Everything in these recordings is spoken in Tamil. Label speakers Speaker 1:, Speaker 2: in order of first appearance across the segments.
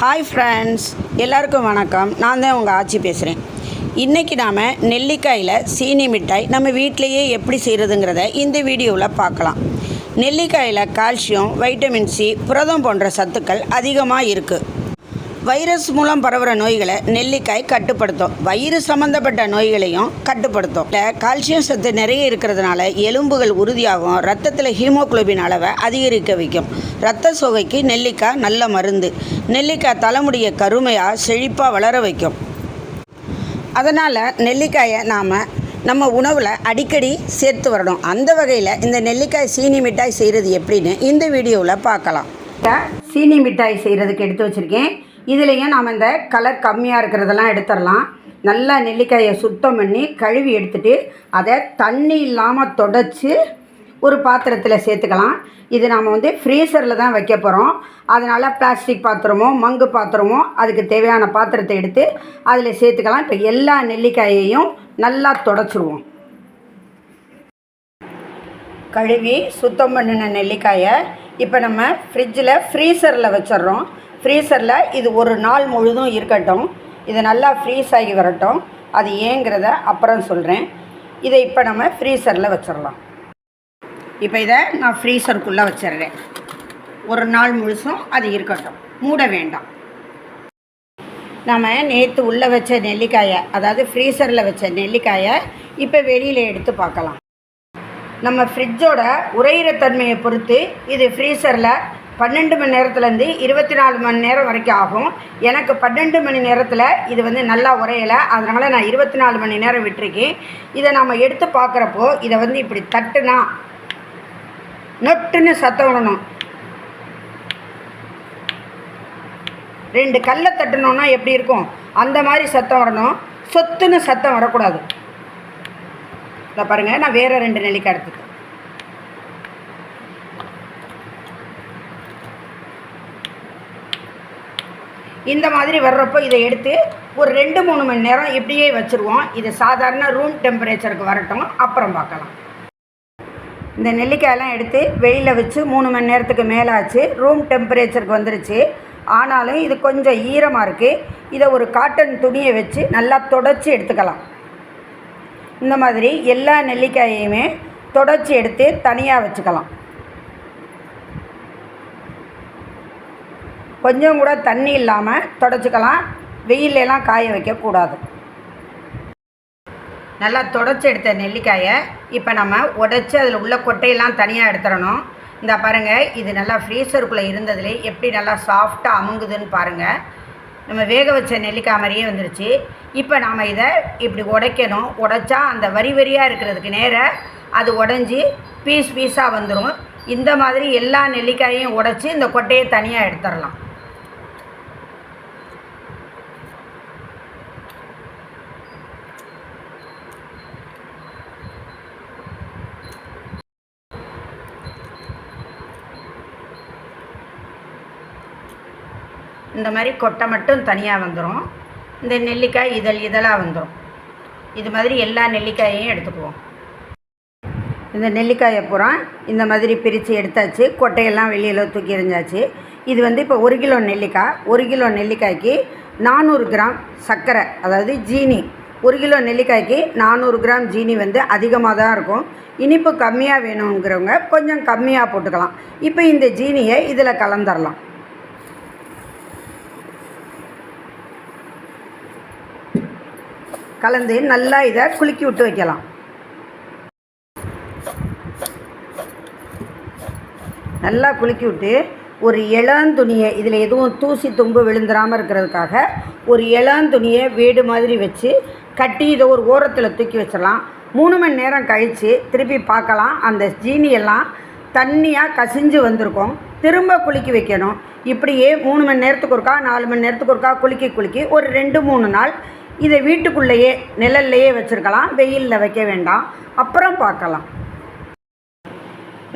Speaker 1: ஹாய் ஃப்ரெண்ட்ஸ் எல்லாருக்கும் வணக்கம். நான் தான் உங்கள் ஆச்சி பேசுகிறேன் இன்றைக்கி நாம் நெல்லிக்காயில் சீனி மிட்டாய் நம்ம வீட்டிலையே எப்படி செய்கிறதுங்கிறத இந்த வீடியோவில் பார்க்கலாம். நெல்லிக்காயில் கால்சியம் வைட்டமின் சி புரதம் போன்ற சத்துக்கள் அதிகமாக இருக்குது வைரஸ் மூலம் பரவுகிற நோய்களை நெல்லிக்காய் கட்டுப்படுத்தும். வயிறு சம்மந்தப்பட்ட நோய்களையும் கட்டுப்படுத்தும். இல்ல, கால்சியம் சத்து நிறைய இருக்கிறதுனால எலும்புகள் உறுதியாகும். ரத்தத்தில் ஹீமோகுளோபின் அளவை அதிகரிக்க வைக்கும். ரத்த சோகைக்கு நெல்லிக்காய் நல்ல மருந்து. நெல்லிக்காய் தலைமுடியை கருமையாக செழிப்பாக வளர வைக்கும். அதனால் நெல்லிக்காயை நாம் நம்ம உணவில் அடிக்கடி சேர்த்து வரணும். அந்த வகையில் இந்த நெல்லிக்காய் சீனி மிட்டாய் செய்கிறது எப்படின்னு இந்த வீடியோவில் பார்க்கலாம். சீனி மிட்டாய் செய்கிறதுக்கு எடுத்து வச்சுருக்கேன். இதுலேயும் நாம் இந்த கலர் கம்மியாக இருக்கிறதெல்லாம் எடுத்துடலாம். நல்லா நெல்லிக்காயை சுத்தம் பண்ணி கழுவி எடுத்துட்டு அதை தண்ணி இல்லாமல் தொடச்சி ஒரு பாத்திரத்தில் சேர்த்துக்கலாம். இது நாம் வந்து ஃப்ரீசரில் தான் வைக்க போகிறோம் அதனால் பிளாஸ்டிக் பாத்திரமோ மங்கு பாத்திரமோ அதுக்கு தேவையான பாத்திரத்தை எடுத்து அதில் சேர்த்துக்கலாம். இப்போ எல்லா நெல்லிக்காயையும் நல்லா தொடச்சிடுவோம் கழுவி சுத்தம் பண்ணின நெல்லிக்காயை இப்போ நம்ம ஃப்ரிட்ஜில் ஃப்ரீசரில் வச்சிடுறோம். ஃப்ரீசரில் இது ஒரு நாள் முழுதும் இருக்கட்டும். இது நல்லா ஃப்ரீஸ் ஆகி வரட்டும். அது ஏங்கிறத அப்புறம் சொல்கிறேன் இதை இப்போ நம்ம ஃப்ரீசரில் வச்சிடலாம். இப்போ இதை நான் ஃப்ரீசருக்குள்ளே வச்சிடுறேன். ஒரு நாள் முழுசும் அது இருக்கட்டும். மூட வேண்டாம். நம்ம நேற்று உள்ளே வச்ச நெல்லிக்காயை அதாவது ஃப்ரீசரில் வச்ச நெல்லிக்காயை இப்போ வெளியில் எடுத்து பார்க்கலாம். நம்ம ஃப்ரிட்ஜோட உரையிற தன்மையை பொறுத்து இது ஃப்ரீசரில் பன்னெண்டு மணி நேரத்துலேருந்து இருபத்தி நாலு மணி நேரம் வரைக்கும் ஆகும். எனக்கு பன்னெண்டு மணி நேரத்தில் இது வந்து நல்லா உரையலை. அதனால் நான் இருபத்தி நாலு மணி நேரம் விட்டுருக்கேன். இதை நாம் எடுத்து பார்க்குறப்போ இதை வந்து இப்படி தட்டுனா நொட்டுன்னு சத்தம் விடணும். ரெண்டு கல்லை தட்டணும்னா எப்படி இருக்கும்? அந்த மாதிரி சத்தம் வரணும் சொத்துன்னு சத்தம் வரக்கூடாது. இதை பாருங்கள் நான் வேறு ரெண்டு நெல்லிக்காய் எடுத்துக்கேன் இந்த மாதிரி வர்றப்போ இதை எடுத்து ஒரு ரெண்டு மூணு மணி நேரம் இப்படியே வச்சுருவோம். இது சாதாரண ரூம் டெம்பரேச்சருக்கு வரட்டும். அப்புறம் பார்க்கலாம். இந்த நெல்லிக்காயெல்லாம் எடுத்து வெளியில் வச்சு மூணு மணி நேரத்துக்கு மேலே ஆச்சு ரூம் டெம்பரேச்சருக்கு வந்துருச்சு. ஆனாலும் இது கொஞ்சம் ஈரமாக இருக்குது இதை ஒரு காட்டன் துணியை வச்சு நல்லா தொடச்சி எடுத்துக்கலாம். இந்த மாதிரி எல்லா நெல்லிக்காயையுமே தொடச்சி எடுத்து தனியாக வச்சுக்கலாம். கொஞ்சம் கூட தண்ணி இல்லாமல் தொடச்சிக்கலாம். வெயிலெலாம் காய வைக்கக்கூடாது. நல்லா தொடச்சி எடுத்த நெல்லிக்காயை இப்போ நம்ம உடச்சி அதில் உள்ள கொட்டையெல்லாம் தனியாக எடுத்துடணும். இந்த பாருங்கள் இது நல்லா ஃப்ரீசருக்குள்ளே இருந்ததுலே எப்படி நல்லா சாஃப்டாக அமுங்குதுன்னு பாருங்கள் நம்ம வேக வச்ச நெல்லிக்காய் மாதிரியே வந்துருச்சு. இப்போ நாம் இதை இப்படி உடைக்கணும். உடைச்சா அந்த வரி வரியாக இருக்கிறதுக்கு நேராக அது உடஞ்சி பீஸ் பீஸாக வந்துடும் இந்த மாதிரி எல்லா நெல்லிக்காயையும் உடைச்சி இந்த கொட்டையை தனியாக எடுத்துடலாம். இந்த மாதிரி கொட்டை மட்டும் தனியாக வந்துடும் இந்த நெல்லிக்காய் இதழ் இதழாக வந்துடும் இது மாதிரி எல்லா நெல்லிக்காயையும் எடுத்துக்குவோம். இந்த நெல்லிக்காயை பூரா இந்த மாதிரி பிரித்து எடுத்தாச்சு. கொட்டையெல்லாம் வெளியில் தூக்கி எறிஞ்சாச்சு. இது வந்து இப்போ ஒரு கிலோ நெல்லிக்காய் ஒரு கிலோ நெல்லிக்காய்க்கு நானூறு கிராம் சர்க்கரை அதாவது ஜீனி. ஒரு கிலோ நெல்லிக்காய்க்கு நானூறு கிராம் ஜீனி வந்து அதிகமாக தான் இருக்கும். இனிப்பு கம்மியாக வேணுங்கிறவங்க கொஞ்சம் கம்மியாக போட்டுக்கலாம். இப்போ இந்த ஜீனியை இதில் கலந்துடலாம் கலந்து நல்லா இதை குலுக்கி விட்டு வைக்கலாம். நல்லா குலுக்கி விட்டு ஒரு இளந்துணியை இதில் எதுவும் தூசி தும்பு விழுந்துடாமல் இருக்கிறதுக்காக ஒரு இளந்துணியை வீடு மாதிரி வச்சு கட்டி இதை ஒரு ஓரத்தில் தூக்கி வச்சிடலாம். மூணு மணி நேரம் கழித்து திருப்பி பார்க்கலாம். அந்த ஜீனியெல்லாம் தண்ணியாக கசிஞ்சு வந்திருக்கும். திரும்ப குலுக்கி வைக்கணும். இப்படியே மூணு மணி நேரத்துக்கு ஒருக்கா நாலு மணி நேரத்துக்கு ஒருக்கா குலுக்கி குலுக்கி ஒரு ரெண்டு மூணு நாள் இதை வீட்டுக்குள்ளேயே நிழல்லையே வச்சுருக்கலாம். வெயிலில் வைக்க வேண்டாம். அப்புறம் பார்க்கலாம்.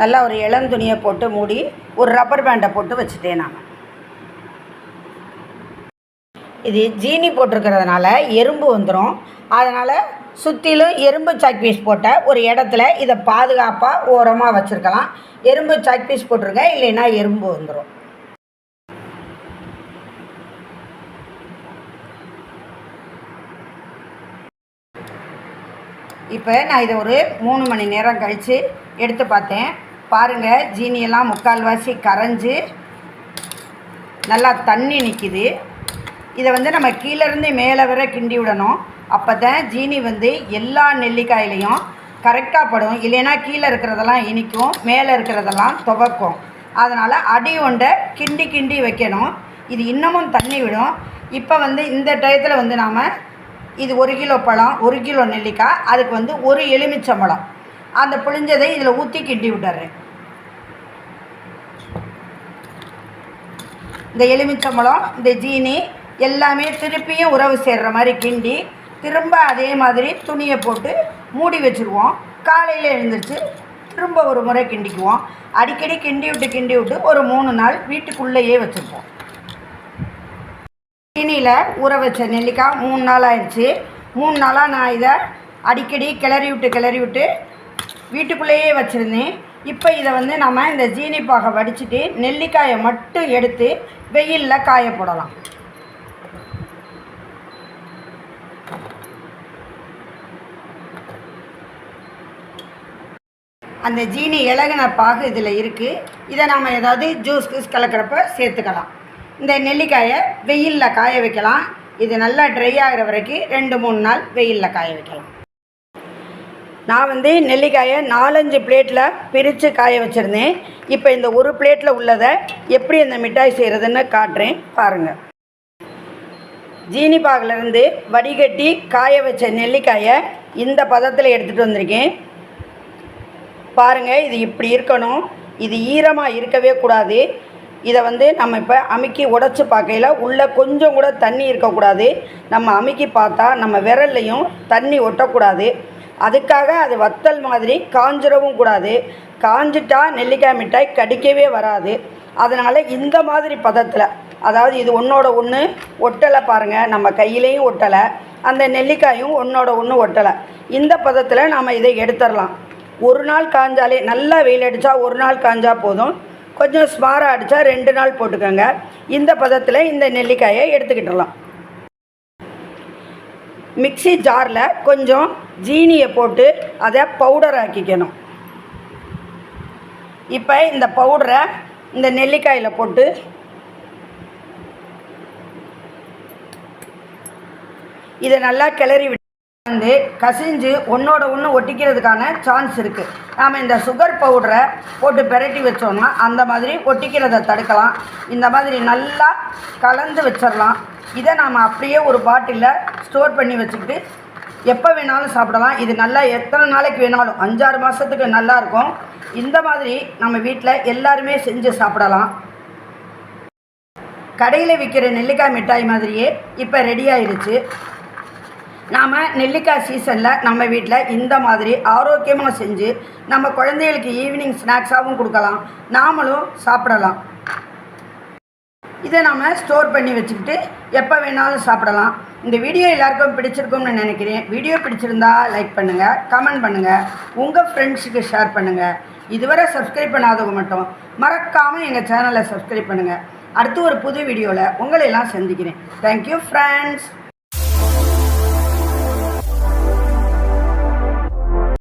Speaker 1: நல்லா ஒரு இளந்துணியை போட்டு மூடி ஒரு ரப்பர் பேண்டை போட்டு வச்சுட்டேன் நான். இது ஜீனி போட்டிருக்கிறதுனால எறும்பு வந்துடும் அதனால் சுற்றிலும் எறும்பு சாக் பீஸ் போட்ட ஒரு இடத்துல இதை பாதுகாப்பாக ஓரமாக வச்சுருக்கலாம். எறும்பு சாக் பீஸ் போட்டிருக்கேன் இல்லைன்னா எறும்பு வந்துடும் இப்போ நான் இதை ஒரு மூணு மணி நேரம் கழித்து எடுத்து பார்த்தேன். பாருங்கள் ஜீனியெல்லாம் முக்கால்வாசி கரைஞ்சி நல்லா தண்ணி நிற்கிது இதை வந்து நம்ம கீழேருந்து மேலே வர கிண்டி விடணும். அப்போ தான் ஜீனி வந்து எல்லா நெல்லிக்காயிலையும் கரெக்டாக படும். இல்லைன்னா கீழே இருக்கிறதெல்லாம் இனிக்கும் மேலே இருக்கிறதெல்லாம் துவக்கும். அதனால் அடி ஒன்றை கிண்டி கிண்டி வைக்கணும். இது இன்னமும் தண்ணி விடும். இப்போ வந்து இந்த டயத்தில் வந்து நாம் இது ஒரு கிலோ பழம் ஒரு கிலோ நெல்லிக்காய் அதுக்கு வந்து ஒரு எலுமிச்சம்பழம். அந்த புளிஞ்சதை இதில் ஊற்றி கிண்டி விட்டுறேன். இந்த எலுமிச்சம்பழம் இந்த ஜீனி எல்லாமே திருப்பியும் உறவு சேர்கிற மாதிரி கிண்டி திரும்ப அதே மாதிரி துணியை போட்டு மூடி வச்சுருவோம். காலையில் எழுந்திரிச்சு திரும்ப ஒரு முறை கிண்டிக்குவோம். அடிக்கடி கிண்டி விட்டு கிண்டி விட்டு ஒரு மூணு நாள் வீட்டுக்குள்ளேயே வச்சுருப்போம். சீனியில் ஊற வச்ச நெல்லிக்காய் மூணு நாள் ஆயிடுச்சு மூணு நாளாக நான் இதை அடிக்கடி கிளறி விட்டு கிளறி விட்டு வீட்டுக்குள்ளேயே வச்சுருந்தேன். இப்போ இதை வந்து நம்ம இந்த ஜீனி பாகை வடிச்சிட்டு நெல்லிக்காயை மட்டும் எடுத்து வெயிலில் காய போடலாம். அந்த ஜீனி இலகின பாகு இதில் இருக்குது இதை நாம் ஏதாவது ஜூஸ் கலக்கிறப்ப சேர்த்துக்கலாம். இந்த நெல்லிக்காயை வெயிலில் காய வைக்கலாம். இது நல்லா ட்ரை ஆகிற வரைக்கும் ரெண்டு மூணு நாள் வெயிலில் காய வைக்கலாம். நான் வந்து நெல்லிக்காயை நாலஞ்சு பிளேட்டில் பிரித்து காய வச்சுருந்தேன். இப்போ இந்த ஒரு பிளேட்டில் உள்ளதை எப்படி இந்த மிட்டாய் செய்கிறதுன்னு காட்டுறேன். பாருங்கள் ஜீனிபாகிலேருந்து வடிகட்டி காய வச்ச நெல்லிக்காயை இந்த பதத்தில் எடுத்துகிட்டு வந்திருக்கேன். பாருங்கள் இது இப்படி இருக்கணும். இது ஈரமாக இருக்கவே கூடாது. இதை வந்து நம்ம இப்போ அமுக்கி உடச்சி பார்க்கையில் உள்ளே கொஞ்சம் கூட தண்ணி இருக்கக்கூடாது. நம்ம அமுக்கி பார்த்தா நம்ம விரல்லையும் தண்ணி ஒட்டக்கூடாது. அதுக்காக அது வத்தல் மாதிரி காஞ்சிடவும் கூடாது. காஞ்சிட்டா நெல்லிக்காய் மிட்டாய் கடிக்கவே வராது. அதனால் இந்த மாதிரி பதத்தில் அதாவது இது ஒன்றோட ஒன்று ஒட்டலை பாருங்கள் நம்ம கையிலையும் ஒட்டலை அந்த நெல்லிக்காயும் ஒன்றோட ஒன்று ஒட்டலை. இந்த பதத்தில் நாம் இதை எடுத்துடலாம். ஒரு நாள் காஞ்சாலே நல்லா வெயில் அடித்தா ஒரு நாள் காஞ்சா போதும். கொஞ்சம் ஸ்மாராக அடித்தா ரெண்டு நாள் போட்டுக்கோங்க. இந்த பதத்தில் இந்த நெல்லிக்காயை எடுத்துக்கிட்டுலாம் மிக்ஸி ஜாரில் கொஞ்சம் ஜீனியை போட்டு அதை பவுடர் ஆக்கிக்கணும். இப்போ இந்த பவுடரை இந்த நெல்லிக்காயில் போட்டு இதை நல்லா கிளறி விட்டு வந்து கசிஞ்சு ஒன்றோட ஒன்று ஒட்டிக்கிறதுக்கான சான்ஸ் இருக்குது நாம் இந்த சுகர் பவுடரை போட்டு பிரட்டி வச்சோம்னா அந்த மாதிரி ஒட்டிக்கிறத தடுக்கலாம். இந்த மாதிரி நல்லா கலந்து வச்சிடலாம். இதை நாம் அப்படியே ஒரு பாட்டிலில் ஸ்டோர் பண்ணி வச்சுக்கிட்டு எப்போ வேணாலும் சாப்பிடலாம். இது நல்லா எத்தனை நாளைக்கு வேணாலும் அஞ்சாறு மாதத்துக்கு நல்லாயிருக்கும் இந்த மாதிரி நம்ம வீட்டில் எல்லாருமே செஞ்சு சாப்பிடலாம். கடையில் விற்கிற நெல்லிக்காய் மிட்டாய் மாதிரியே இப்போ ரெடி ஆயிடுச்சு நாம் நெல்லிக்காய் சீசனில் நம்ம வீட்டில் இந்த மாதிரி ஆரோக்கியமாக செஞ்சு நம்ம குழந்தைகளுக்கு ஈவினிங் ஸ்நாக்ஸாகவும் கொடுக்கலாம். நாமளும் சாப்பிடலாம். இதை நாம் ஸ்டோர் பண்ணி வச்சுக்கிட்டு எப்போ வேணாலும் சாப்பிடலாம். இந்த வீடியோ எல்லாருக்கும் பிடிச்சிருக்கும்னு நினைக்கிறேன். வீடியோ பிடிச்சிருந்தா லைக் பண்ணுங்கள் கமெண்ட் பண்ணுங்கள் உங்கள் ஃப்ரெண்ட்ஸுக்கு ஷேர் பண்ணுங்கள் இதுவரை சப்ஸ்கிரைப் பண்ணாதவங்க மட்டும் மறக்காமல் எங்கள் சேனலை சப்ஸ்கிரைப் பண்ணுங்கள் அடுத்து ஒரு புது வீடியோவில் உங்களை எல்லாம் சந்திக்கிறேன். Thank you friends